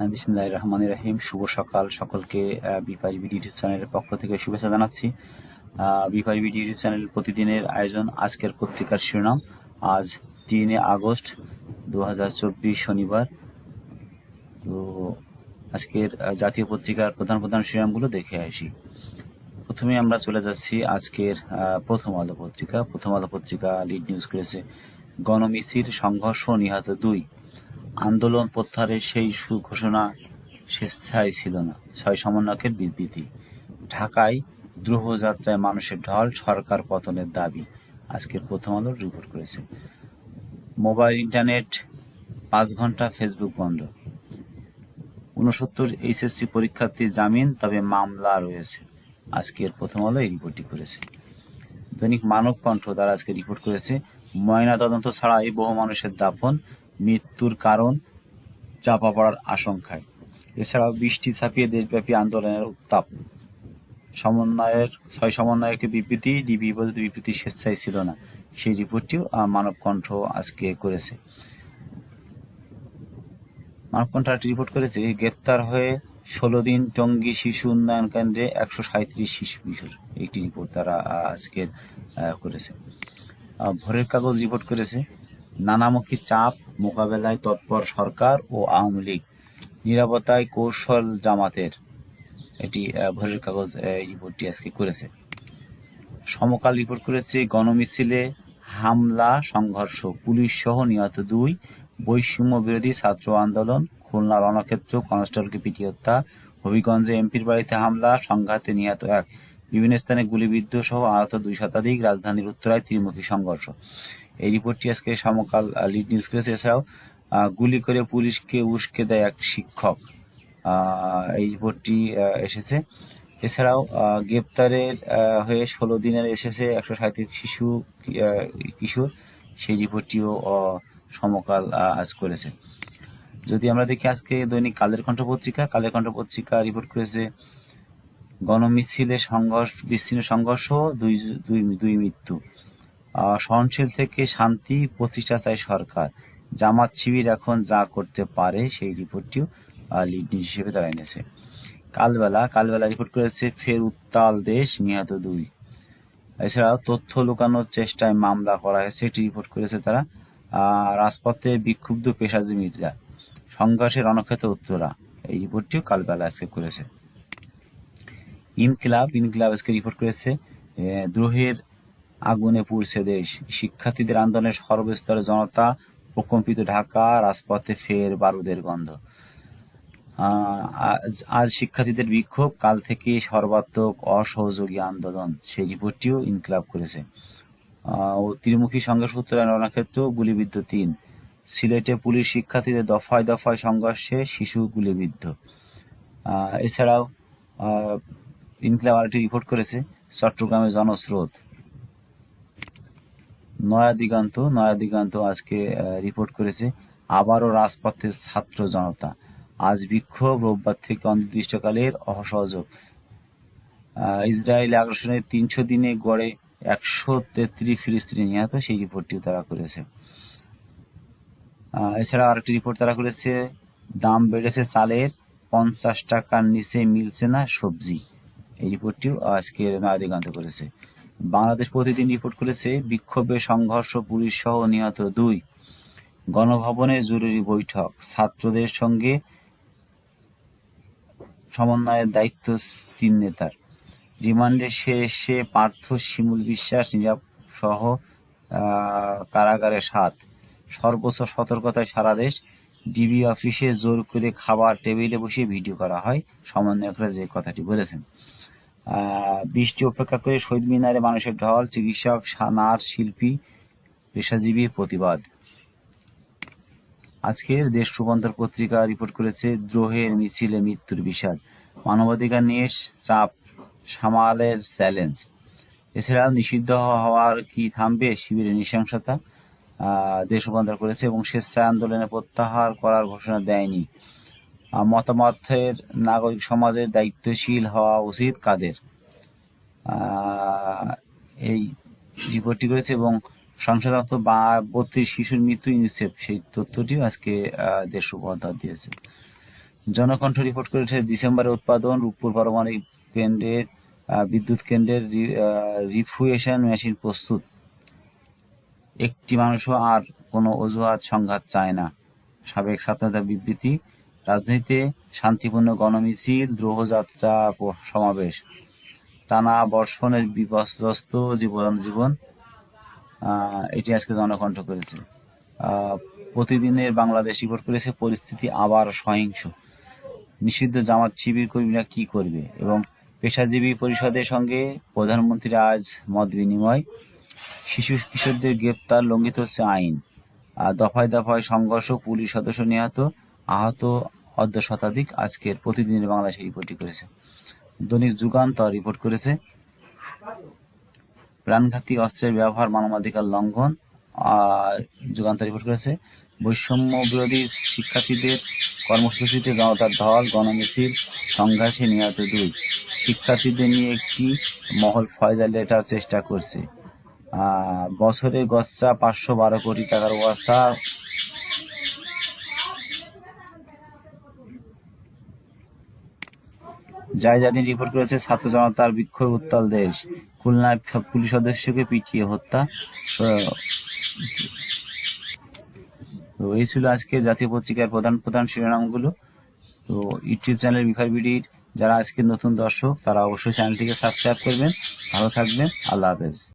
বিসমুল্লাহ রহমান রাহিম। শুভ সকাল সকলকে বিপাশ বিডি ইউটিউব চ্যানেলের পক্ষ থেকে শুভেচ্ছা জানাচ্ছি। বিপাশ বিডি ইউটিউব চ্যানেল প্রতিদিনের আয়োজন, আজকের পত্রিকার শিরোনাম। আজ তিনে আগস্ট দু হাজার চব্বিশ শনিবার। তো আজকের জাতীয় পত্রিকার প্রধান প্রধান শিরোনামগুলো দেখে আসি। প্রথমে আমরা চলে যাচ্ছি আজকের প্রথম আলো পত্রিকা। প্রথম আলো পত্রিকা লিড নিউজ করেছে, গণমিছিল, সংঘর্ষ নিহত দুই। আন্দোলন প্রত্যাহারের সেই সুঘোষণা স্বেচ্ছায় ছিল না। ছয় সমন্বয়কের বিবৃতি। ঢাকায় দ্রোহযাত্রায় মানুষের ঢল সরকার পতনের দাবি আজকের প্রথম আলো রিপোর্ট করেছে। মোবাইল, ইন্টারনেট, পাঁচ ঘণ্টা ফেসবুক বন্ধ। উনসত্তর এইচএসসি পরীক্ষার্থী জামিন, তবে মামলা রয়েছে। আজকের প্রথম আলো এই রিপোর্টটি করেছে। দৈনিক মানব কণ্ঠ দ্বারা আজকে রিপোর্ট করেছে ময়না তদন্ত ছাড়াই বহু মানুষের দাফন মৃত্যুর কারণ চাপা পড়ার আশঙ্কায়। এছাড়াও বৃষ্টি ছাপিয়ে দেশব্যাপী আন্দোলনের উত্তাপ। সমন্বয়ের, ছয় সমন্বয়কের বিবৃতি ডিবি বলতে বিবৃতি স্বেচ্ছায় ছিল না। সেই রিপোর্টটিও মানব কণ্ঠ আজকে করেছে। মানব কণ্ঠ আরেকটি রিপোর্ট করেছে, গ্রেপ্তার হয়ে ষোলো দিন টঙ্গী শিশু উন্নয়ন কেন্দ্রে একশো সাঁত্রিশ শিশু কিশোর। একটি রিপোর্ট তারা আজকে করেছে। ভোরের কাগজ রিপোর্ট করেছে, নানামুখী চাপ মোকাবেলায় তৎপর সরকার ও আওয়ামী লীগ। নিরাপত্তায় কৌশল জামাতের এটি ভোরের কাগজ এই রিপোর্টটি আজকে করেছে। সমকাল রিপোর্ট করেছে গণমিছিলে হামলা, সংঘর্ষ, পুলিশ সহ নিহত দুই, বৈষম্য বিরোধী ছাত্র আন্দোলন, খুলনা রণক্ষেত্র, কনস্টেবলকে পিটিয়ে হত্যা, হবিগঞ্জে এমপির বাড়িতে হামলা, সংঘাতে নিহত এক। বিভিন্ন স্থানে গুলিবিদ্ধ সহ আহত দুই শতাধিক, রাজধানীর উত্তরায় ত্রিমুখী সংঘর্ষ। এই রিপোর্টটি আজকে সমকাল লিড নিউজ করেছে। এছাড়াও গুলি করে পুলিশকে উস্কে দেয় এক শিক্ষক। এই রিপোর্টটি এসেছে। এছাড়াও গ্রেপ্তারের হয়ে ষোলো দিনের এসেছে একশো সাঁত্রিশ শিশু কিশোর, সেই রিপোর্টটিও সমকাল আজ করেছে। যদি আমরা দেখি আজকে দৈনিক কালের কণ্ঠ পত্রিকা, কালের কণ্ঠ পত্রিকা রিপোর্ট করেছে, গণমিছিলে সংঘর্ষ, বিচ্ছিন্ন সংঘর্ষ, দুই দুই দুই মৃত্যু। সহনশীল থেকে শান্তি প্রতিষ্ঠা চায় সরকার। জামাত শিবির এখন যা করতে পারে সেই রিপোর্টটিও লিড নিউজ হিসেবে তারা এনেছে। কালবেলা কালবেলা রিপোর্ট করেছে ফের উত্তাল দেশ, নিহত দুই। এছাড়াও তথ্য লুকানোর চেষ্টায় মামলা করা হয়েছে, এটি রিপোর্ট করেছে তারা রাজপথে বিক্ষুব্ধ পেশাজীবীরা সংঘর্ষের রণক্ষেত্র উত্তরা। এই রিপোর্টটিও কালবেলা আজকে করেছে। ইনকিলাব ইনকিলাব আজকে রিপোর্ট করেছে দ্রোহের আগুনে পুড়ছে দেশ। শিক্ষার্থীদের আন্দোলনের সর্বস্তরের জনতা প্রকম্পিত ঢাকা, রাজপথে ফের বারুদের গন্ধ। আজ শিক্ষার্থীদের বিক্ষোভ, কাল থেকে সর্বাত্মক অসহযোগী আন্দোলন। সেই রিপোর্টটিও ইনকিলাব করেছে। ত্রিমুখী সংঘর্ষ উত্তরায়ণ রণক্ষেত্র, গুলিবিদ্ধ তিন। সিলেটে পুলিশ শিক্ষার্থীদের দফায় দফায় সংঘর্ষে শিশু গুলিবিদ্ধ। এছাড়াও ইনকিলাব আরেকটি রিপোর্ট করেছে চট্টগ্রামে জনস্রোত। নয়া দিগান্ত নয়া দিগান্ত আজকে রিপোর্ট করেছে। আবারও রাজপথের ছাত্র জনতা। আজ বিক্ষোভ, রোববার থেকে অনির্দিষ্টকালের অসহযোগ। ইসরায়েলে আগ্রাসনের তিনশো দিনে গড়ে একশো তেত্রিশ ফিলিস্তিনি নিহত, সেই রিপোর্টটিও তারা করেছে। এছাড়া আরেকটি রিপোর্ট তারা করেছে, দাম বেড়েছে চালের পঞ্চাশ টাকার নিচে মিলছে না সবজি। এই রিপোর্টটিও আজকে নয়াদিগান্ত করেছে। বাংলাদেশ প্রতিদিন রিপোর্ট করেছে, বিক্ষোভে সংঘর্ষ, পুলিশ সহ নিহত দুই। গণভবনে জরুরি বৈঠক। ছাত্রদের সঙ্গে সমন্বয়ের দায়িত্ব তিন নেতার। রিমান্ডে শেষে পার্থ শিমুল বিশ্বাস নীরব সহ কারাগারে সাত। সর্বোচ্চ সতর্কতায় সারা দেশ ডিবি অফিসে জোর করে খাবার টেবিলে বসে ভিডিও করা হয়। সমন্বয়করা যে কথাটি বলেছেন। বৃষ্টি উপেক্ষা করে শহীদ মিনারে মানুষের ঢল, চিকিৎসক, নার্স, শিল্পী পেশাজীবীর প্রতিবাদ। আজকের দেশ রূপান্তর পত্রিকা রিপোর্ট করেছে, দ্রোহের মিছিলে মৃত্যুর বিষাদ। মানবাধিকার নিয়ে চাপ, সামালের চ্যালেঞ্জ এছাড়াও নিষিদ্ধ হওয়ার কি থামবে? শিবিরের নৃশংসতা দেশ রূপান্তর করেছে এবং স্বেচ্ছায় আন্দোলনে প্রত্যাহার করার ঘোষণা দেয়নি। মতামতের নাগরিক সমাজের দায়িত্বশীল হওয়া উচিত কাদের? এই রিপোর্টটি করেছে এবং সংসদান্ত বা বত্রিশ শিশুর মৃত্যু ইউনিসেফ। সেই তথ্যটিও আজকে দেশ উপহার দিয়েছে। জনকণ্ঠ রিপোর্ট করেছে, ডিসেম্বরে উৎপাদন, রূপপুর পারমাণবিক কেন্দ্রের বিদ্যুৎ কেন্দ্রের রিফুয়েশন মেশিন প্রস্তুত। একটি মানুষও আর কোনো অজুহাত, সংঘাত চায় না। সাবেক ছাত্রনেতা বিবৃতি রাজনীতিতে শান্তিপূর্ণ গণমিছিল, দ্রোহযাত্রা সমাবেশ। টানা বর্ষণের বিপর্যস্ত জীবন জীবন এটি আজকে জনকণ্ঠ করেছে। প্রতিদিনের বাংলাদেশ রিপোর্ট করেছে, পরিস্থিতি আবার সহিংস। নিষিদ্ধ জামাত শিবির কর্মীরা কি করবে? এবং পেশাজীবী পরিষদের সঙ্গে প্রধানমন্ত্রীর আজ মত বিনিময়। শিশু কিশোরদের গ্রেপ্তার লঙ্ঘিত হচ্ছে আইন। দফায় দফায় সংঘর্ষ পুলিশ সদস্য নিহত, আহত অর্ধ শতাধিক আজকের প্রতিদিনের বাংলাদেশে রিপোর্টটি করেছে। দৈনিক যুগান্তর রিপোর্ট করেছে। প্রাণঘাতী অস্ত্রের ব্যবহার, মানবাধিকার লঙ্ঘন, আর যুগান্তর রিপোর্ট করেছে। বৈষম্য বিরোধী শিক্ষার্থীদের কর্মসূচিতে জনতার ঢল, গণমিছিল, সংঘর্ষে নিহত দুই। শিক্ষার্থীদের নিয়ে একটি মহল ফয়দা লেটার চেষ্টা করছে। বছরে গচ্ছা পাঁচশো বারো কোটি টাকার ওয়াসা জায়জাদিন রিপোর্ট করেছে, ছাত্র জনতার বিক্ষোভ উত্তাল দেশ। খুলনায় পুলিশ সদস্যকে পিটিয়ে হত্যা। তো এই ছিল আজকে জাতীয় পত্রিকার প্রধান প্রধান শিরোনামগুলো। তো ইউটিউব চ্যানেল বিফার বিডির যারা আজকে নতুন দর্শক, তারা অবশ্যই চ্যানেলটিকে সাবস্ক্রাইব করবেন। ভালো থাকবেন। আল্লাহ হাফেজ।